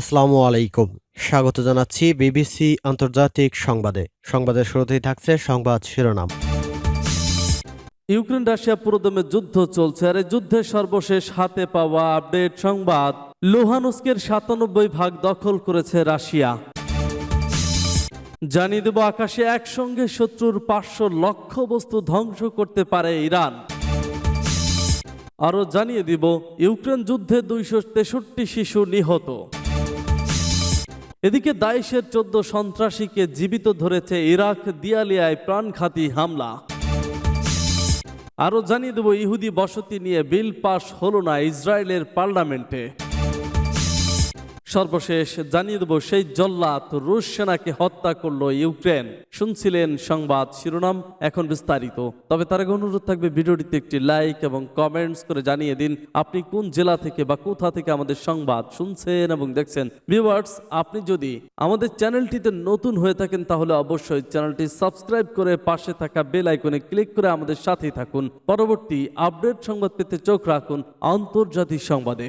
আসসালামু আলাইকুম। স্বাগত জানাচ্ছি বিবিসি আন্তর্জাতিক সংবাদে। সংবাদের শুরুতেই থাকছে সংবাদ শিরোনাম। ইউক্রেন রাশিয়া পুরোদমে যুদ্ধ চলছে আর যুদ্ধের সর্বশেষ হাতে পাওয়া আপডেট সংবাদ। লোহানুস্কের সাতানব্বই ভাগ দখল করেছে রাশিয়া। জানিয়ে দেব আকাশে একসঙ্গে শত্রুর পাঁচশো লক্ষ্য বস্তু ধ্বংস করতে পারে ইরান। আরও জানিয়ে দিব, ইউক্রেন যুদ্ধে দুইশো তেষট্টি শিশু নিহত। এদিকে দায়েশের চোদ্দ সন্ত্রাসীকে জীবিত ধরেছে ইরাক দিয়ালিয়ায় প্রাণঘাতী হামলা। আরও জানিয়ে দেব, ইহুদি বসতি নিয়ে বিল পাশ হলো না ইসরায়েলের পার্লামেন্টে। সর্বশেষ জানিয়ে দেব, সেই জল্লাদ রুশ সেনাকে হত্যা করল ইউক্রেন। শুনছিলেন সংবাদ শিরোনাম, এখন বিস্তারিত। তবে তার আগে অনুরোধ থাকবে, ভিডিওটিতে একটি লাইক এবং কমেন্টস করে জানিয়ে দিন, আপনি কোন জেলা থেকে বা কোথা থেকে আমাদের সংবাদ শুনছেন এবং দেখছেন। ভিউয়ার্স, আপনি যদি আমাদের চ্যানেলটিতে নতুন হয়ে থাকেন, তাহলে অবশ্যই চ্যানেলটি সাবস্ক্রাইব করে পাশে থাকা বেল আইকনে ক্লিক করে আমাদের সাথেই থাকুন। পরবর্তী আপডেট সংবাদ পেতে চোখ রাখুন আন্তর্জাতিক সংবাদে।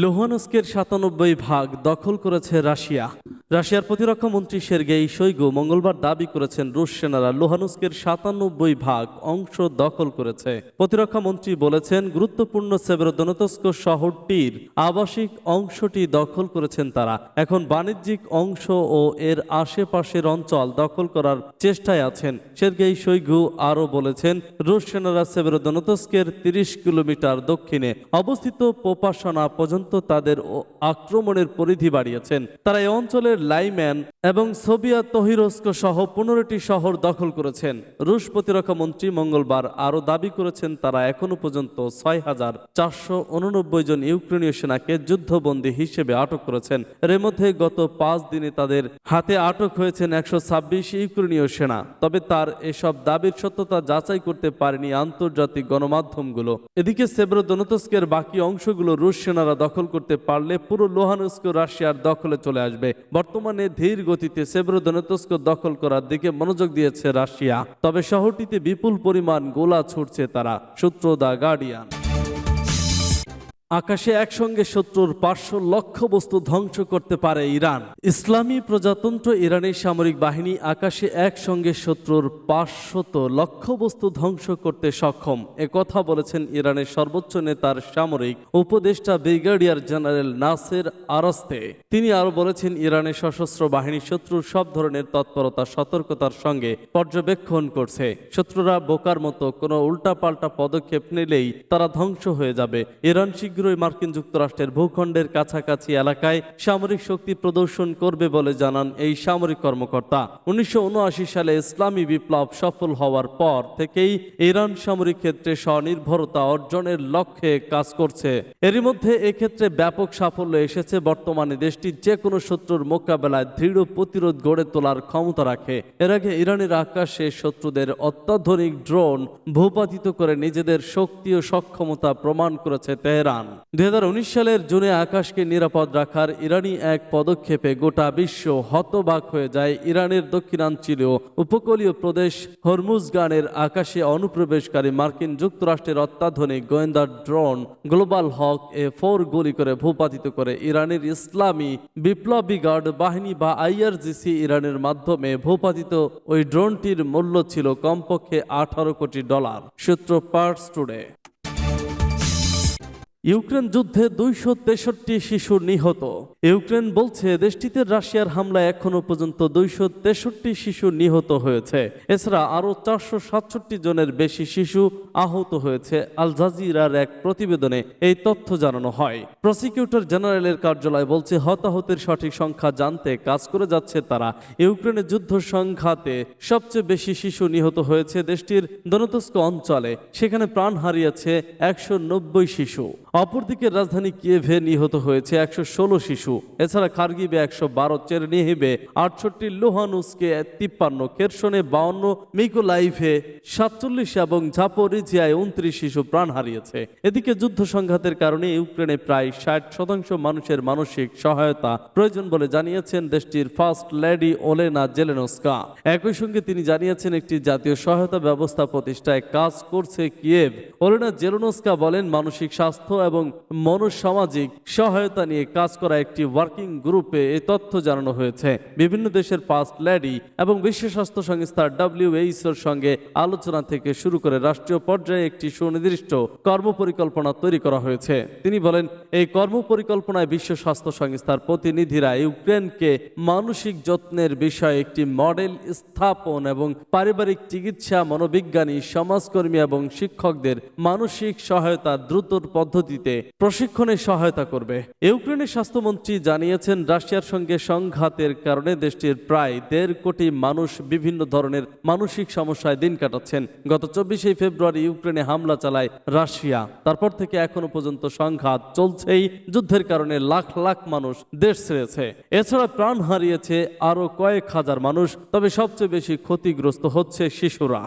লোহানস্কের সাতানব্বই ভাগ দখল করেছে রাশিয়া। রাশিয়ার প্রতিরক্ষা মন্ত্রী সের্গেই শৈগু মঙ্গলবার দাবি করেছেন রুশ সেনারা লোহানুস্কের সাতানব্বই ভাগ অংশ দখল করেছে। প্রতিরক্ষা মন্ত্রী বলেছেন, গুরুত্বপূর্ণ সেবেরোদনতস্ক শহরটির আবাসিক অংশটি দখল করেছেন তারা। এখন বাণিজ্যিক অংশ ও এর আশেপাশের অঞ্চল দখল করার চেষ্টায় আছেন। সের্গেই শৈগু আরও বলেছেন, রুশ সেনারা সেবেরোদনতস্কের তিরিশ কিলোমিটার দক্ষিণে অবস্থিত পোপাসনা পর্যন্ত তাদের আক্রমণের পরিধি বাড়িয়েছেন। তারা এই অঞ্চলের লাইম্যান এবং সোভিয়েত তহিরস্ক সহ পনেরোটি শহর দখল করেছেন। রুশ প্রতিরক্ষা মন্ত্রী মঙ্গলবার আরও দাবি করেছেন, তারা এখনও পর্যন্ত ছয় হাজার চারশো উননব্বই জন ইউক্রেনীয় সেনাকে যুদ্ধবন্দী হিসেবে আটক করেছেন। এর মধ্যে গত পাঁচ দিনে তাদের হাতে আটক হয়েছেন একশো ছাব্বিশ ইউক্রেনীয় সেনা। তবে তার এসব দাবির সত্যতা যাচাই করতে পারেনি আন্তর্জাতিক গণমাধ্যমগুলো। এদিকে সেব্রোদনতস্কের বাকি অংশগুলো রুশ সেনারা দখল করতে পারলে পুরো লোহানস্ক রাশিয়ার দখলে চলে আসবে। বর্তমানে ধীর গতিতে সেব্রোদনতস্ক দখল করার দিকে মনোযোগ দিয়েছে রাশিয়া। তবে শহরটিতে বিপুল পরিমাণ গোলা ছুটছে তারা, সূত্র দা গার্ডিয়ান। আকাশে একসঙ্গে শত্রুর পাঁচশো লক্ষ্য বস্তু ধ্বংস করতে পারে ইরান। ইসলামী প্রজাতন্ত্র ইরানের সামরিক বাহিনী আকাশে একসঙ্গে শত্রুর পাঁচশত লক্ষ্য বস্তু ধ্বংস করতে সক্ষম। কথা বলেছেন ইরানের সর্বোচ্চ নেতার সামরিক উপদেষ্টা ব্রিগেডিয়ার জেনারেল নাসের আরস্তে। তিনি আরও বলেছেন, ইরানের সশস্ত্র বাহিনী শত্রুর সব ধরনের তৎপরতা, সতর্কতার সঙ্গে পর্যবেক্ষণ করছে। শত্রুরা বোকার মতো কোনো উল্টাপাল্টা পদক্ষেপ নিলেই তারা ধ্বংস হয়ে যাবে। ইরান শীঘ্রই মার্কিন যুক্তরাষ্ট্রের ভূখণ্ডের কাছাকাছি এলাকায় সামরিক শক্তি প্রদর্শন করবে বলে জানান এই সামরিক কর্মকর্তা। উনিশশো উনআশি সালে ইসলামী বিপ্লব সফল হওয়ার পর থেকেই ইরান সামরিক ক্ষেত্রে স্বনির্ভরতা অর্জনের লক্ষ্যে কাজ করছে। এরই মধ্যে এক্ষেত্রে ব্যাপক সাফল্য এসেছে বর্তমানে দেশটি যে কোনো শত্রুর মোকাবেলায় দৃঢ় প্রতিরোধ গড়ে তোলার ক্ষমতা রাখে। এর আগে ইরানের আকাশে শত্রুদের অত্যাধুনিক ড্রোন ভূপাতিত করে নিজেদের শক্তি ও সক্ষমতা প্রমাণ করেছে তেহরান। দু হাজার উনিশ সালের জুনে আকাশকে নিরাপদ রাখার ইরানি এক পদক্ষেপে গোটা বিশ্ব হতবাক হয়ে যায় ইরানের দক্ষিণাঞ্চলীয় উপকূলীয় প্রদেশ হরমুজগানের আকাশে অনুপ্রবেশকারী মার্কিন যুক্তরাষ্ট্রের অত্যাধুনিক গোয়েন্দা drone Global Hawk A four গুলি করে ভূপাতিত করে ইরানের ইসলামী বিপ্লবী গার্ড বাহিনী বা আইআরজিসি ইরানের মাধ্যমে ভূপাতিত। ওই ড্রোনটির মূল্য ছিল কমপক্ষে আঠারো কোটি ডলার। সূত্র পার্টস টুডে। ইউক্রেন যুদ্ধে দুইশো তেষট্টি শিশু নিহত। ইউক্রেন বলছে, দেশটিতে রাশিয়ার হামলায় এখনও পর্যন্ত দুইশো তেষট্টি শিশু নিহত হয়েছে। এছাড়া আরও চারশো সাতষট্টি জনের বেশি শিশু আহত হয়েছে। আল জাজিরার এক প্রতিবেদনে এই তথ্য জানানো হয়। প্রসিকিউটর জেনারেলের কার্যালয় বলছে, হতাহতের সঠিক সংখ্যা জানতে কাজ করে যাচ্ছে তারা। ইউক্রেনের যুদ্ধ সংঘাতে সবচেয়ে বেশি শিশু নিহত হয়েছে দেশটির দনতস্ক অঞ্চলে। সেখানে প্রাণ হারিয়েছে একশো নব্বই শিশু। অপরদিকে রাজধানী কিয়েভে নিহত হয়েছে একশো ষোলো শিশু। এছাড়া খার্গিবে একশো বারো, চেরনিহিবে আটষট্টি, লোহানুসকে তিপ্পান্ন, কেরসনে বাউন্ন মিকোলাইভে সাতচল্লিশ এবং ঝাপোরিজিয়ায় উনত্রিশ শিশু প্রাণ হারিয়েছে। এদিকে যুদ্ধ সংঘাতের কারণে ইউক্রেনে প্রায় ষাট শতাংশ মানুষের মানসিক সহায়তা প্রয়োজন বলে জানিয়েছেন দেশটির ফার্স্ট লেডি ওলেনা জেলেনস্কা। একই সঙ্গে তিনি জানিয়েছেন একটি জাতীয় সহায়তা ব্যবস্থা প্রতিষ্ঠায় কাজ করছে কিয়েভ। ওলেনা জেলেনস্কা বলেন, মানসিক স্বাস্থ্য এবং মনসামাজিক সহায়তা নিয়ে কাজ করা একটি ওয়ার্কিং গ্রুপে এই তথ্য জানানো হয়েছে। বিভিন্ন দেশের ফার্স্ট লেডি এবং বিশ্ব স্বাস্থ্য সংস্থা ডাব্লিউএইচওর সঙ্গে আলোচনা থেকে শুরু করে রাষ্ট্রীয় পর্যায়ে একটি সুনির্দিষ্ট কর্মপরিকল্পনা তৈরি করা হয়েছে। তিনি বলেন, এই কর্মপরিকল্পনায় বিশ্ব স্বাস্থ্য সংস্থার প্রতিনিধিরা ইউক্রেনকে মানসিক যত্নের বিষয়ে একটি মডেল স্থাপন এবং পারিবারিক চিকিৎসা, মনোবিজ্ঞানী, সমাজকর্মী এবং শিক্ষকদের মানসিক সহায়তা দ্রুত পদ্ধতিতে প্রশিক্ষণে সহায়তা করবে। ইউক্রেনের স্বাস্থ্যমন্ত্রী জানিয়েছেন, রাশিয়ার সঙ্গে সংঘাতের কারণে দেশটির প্রায় দেড় কোটি মানুষ বিভিন্ন ধরনের মানসিক সমস্যায় দিন কাটাচ্ছেন। গত চব্বিশে ফেব্রুয়ারি ইউক্রেনে হামলা চালায় রাশিয়া। তারপর থেকে এখনও পর্যন্ত সংঘাত চলছেই। যুদ্ধের কারণে লাখ লাখ মানুষ দেশ ছেড়েছে। এছাড়া প্রাণ হারিয়েছে আরও কয়েক হাজার মানুষ, তবে সবচেয়ে বেশি ক্ষতিগ্রস্ত হচ্ছে শিশুরা।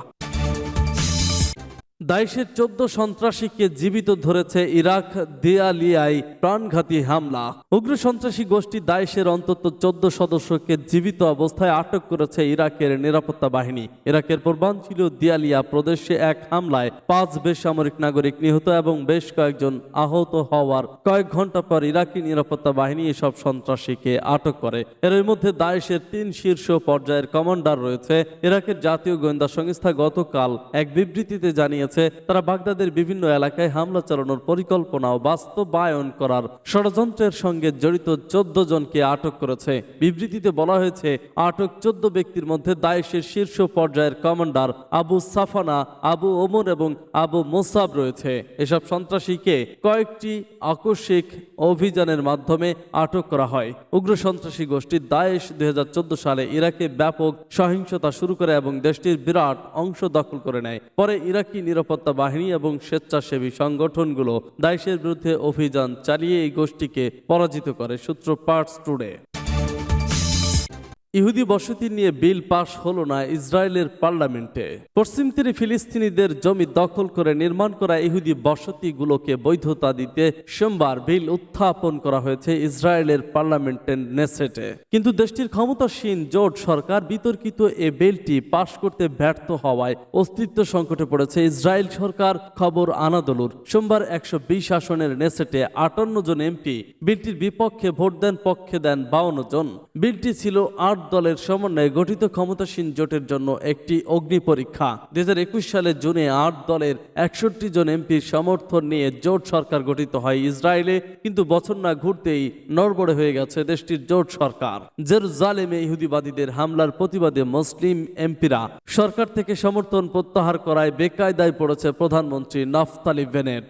দাইশের চোদ্দ সন্ত্রাসীকে জীবিত ধরেছে ইরাক দিয়ালিয়ায় প্রাণঘাতী হামলা। উগ্র সন্ত্রাসী গোষ্ঠী দাইশের অন্তত চোদ্দ সদস্যকে জীবিত অবস্থায় আটক করেছে ইরাকের নিরাপত্তা বাহিনী। ইরাকের পূর্বাঞ্চল দিয়ালিয়া প্রদেশে এক হামলায় পাঁচ বেসামরিক নাগরিক নিহত এবং বেশ কয়েকজন আহত হওয়ার কয়েক ঘণ্টা পর ইরাকি নিরাপত্তা বাহিনী এসব সন্ত্রাসীকে আটক করে। এর মধ্যে দায়েশের তিন শীর্ষ পর্যায়ের কমান্ডার রয়েছে। ইরাকের জাতীয় গোয়েন্দা সংস্থা গতকাল এক বিবৃতিতে জানিয়েছে তারা বাগদাদের বিভিন্ন এলাকায় হামলা চালানোর পরিকল্পনা ও বাস্তবায়ন করার ষড়যন্ত্রের সঙ্গে জড়িত চোদ্দ জনকে আটক করেছে। বিবৃতিতে বলা হয়েছে, আটক চোদ্দ ব্যক্তির মধ্যে দায়েশের শীর্ষ পর্যায়ের commander Abu Safana, Abu Omar এবং আবু মোসাব রয়েছে। এসব সন্ত্রাসীকে কয়েকটি আকস্মিক অভিযানের মাধ্যমে আটক করা হয়। উগ্র সন্ত্রাসী গোষ্ঠী দায়েশ দুই হাজার চোদ্দ সালে ইরাকে ব্যাপক সহিংসতা শুরু করে এবং দেশটির বিরাট অংশ দখল করে নেয়। পরে ইরাকি নিরাপত্তা বাহিনী এবং স্বেচ্ছাসেবী সংগঠনগুলো দায়েশের বিরুদ্ধে অভিযান চালিয়ে এই গোষ্ঠীকে পরাজিত করে, সূত্র পার্টস টুডে ইহুদি বসতি নিয়ে বিল পাশ হলো না ইসরায়েলের পার্লামেন্টে। পশ্চিম তীরে ফিলিস্তিনিদের জমি দখল করে নির্মাণ করা ইহুদি বসতিগুলোকে বৈধতা দিতে সোমবার বিল উত্থাপন করা হয়েছে ইসরায়েলের পার্লামেন্টের নেসেটে। কিন্তু দেশটির ক্ষমতাসীন জোট সরকার বিতর্কিত এ বিলটি পাশ করতে ব্যর্থ হওয়ায় অস্তিত্ব সংকটে পড়েছে ইসরায়েল সরকার, খবর আনাদলুর। সোমবার একশো বিশ আসনের নেসেটে আটান্ন জন এমপি বিলটির বিপক্ষে ভোট দেন পক্ষে দেন বাউন্ন জন। বিলটি ছিল আট দলের সমন্বয়ে গঠিত ক্ষমতাসীন জোটের জন্য একটি অগ্নি পরীক্ষা। দুই সালের জুনে আট দলের একষট্টি জন এমপির সমর্থন নিয়ে জোট সরকার গঠিত হয় ইসরায়েলে, কিন্তু বছর না ঘুরতেই নড়বড়ে হয়ে গেছে দেশটির জোট সরকার। জেরুজালেমে ইহুদিবাদীদের হামলার প্রতিবাদে মুসলিম এমপিরা সরকার থেকে সমর্থন প্রত্যাহার করায় বেকায়দায় পড়েছে প্রধানমন্ত্রী নাফতালি বেনেট।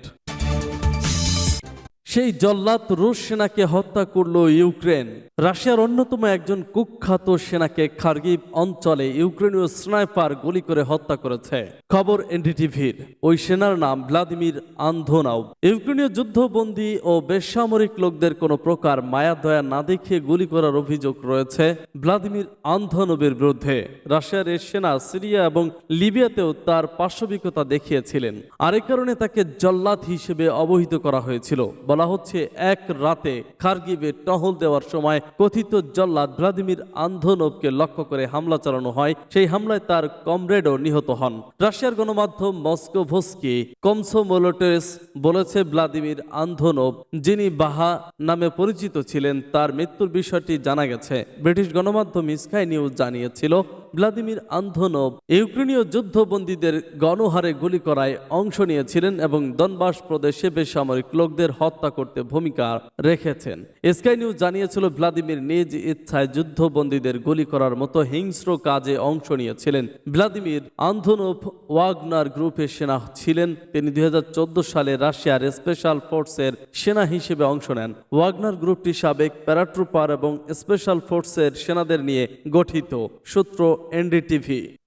সেই জল্লাদ রুশ সেনাকে হত্যা করল ইউক্রেন। রাশিয়ার অন্যতম একজন কুখ্যাত সেনাকে খার্গিভ অঞ্চলে ইউক্রেনীয় স্নাইপার গুলি করে হত্যা করেছে। খবর এনডিটিভির। ওই সেনার নাম ভ্লাদিমির আন্ধোনাও ইউক্রেনীয় যুদ্ধবন্দী ও বেসামরিক লোকদের কোনো প্রকার মায়া দয়া না দেখিয়ে গুলি করার অভিযোগ রয়েছে ভ্লাদিমির আন্ধনোভের বিরুদ্ধে। রাশিয়ার এই সেনা সিরিয়া এবং লিবিয়াতেও তার পার্শ্ববিকতা দেখিয়েছিলেন। আর এ কারণে তাকে জল্লাদ হিসেবে অবহিত করা হয়েছিল। বলা হচ্ছে, এক রাতে খার্গিবে টহল দেওয়ার সময় কথিত জল্লাদ ভ্লাদিমির আন্ধনোভকে লক্ষ্য করে হামলা চালানো হয়। সেই হামলায় তার কমরেডও নিহত হন। রাশিয়ার গণমাধ্যম মস্কো ভস্কি কমসোমোলোটেস বলেছে, ভ্লাদিমির আন্ধনোভ যিনি বাহা নামে পরিচিত ছিলেন, তার মৃত্যুর বিষয়টি জানা গেছে। ব্রিটিশ গণমাধ্যম স্কাই নিউজ জানিয়েছিল ভ্লাদিমির আন্ধনোভ ইউক্রেনীয় যুদ্ধবন্দীদের গণহারে গুলি করায় অংশ নিয়েছিলেন এবং দনবাস প্রদেশে বেসামরিক লোকদের হত্যা করতে ভূমিকা রেখেছেন। স্কাই নিউজ জানিয়েছিল, ভ্লাদিমির নিজ ইচ্ছায় যুদ্ধবন্দীদের গুলি করার মতো হিংস্র কাজে অংশ নিয়েছিলেন। ভ্লাদিমির আন্ধনোভ ওয়াগনার গ্রুপের সেনা ছিলেন। তিনি দুই হাজার চোদ্দ সালে রাশিয়ার স্পেশাল ফোর্সের সেনা হিসেবে অংশ নেন। ওয়াগনার গ্রুপটি সাবেক প্যারাট্রুপার এবং স্পেশাল ফোর্সের সেনাদের নিয়ে গঠিত। সূত্র এনডিটিভি।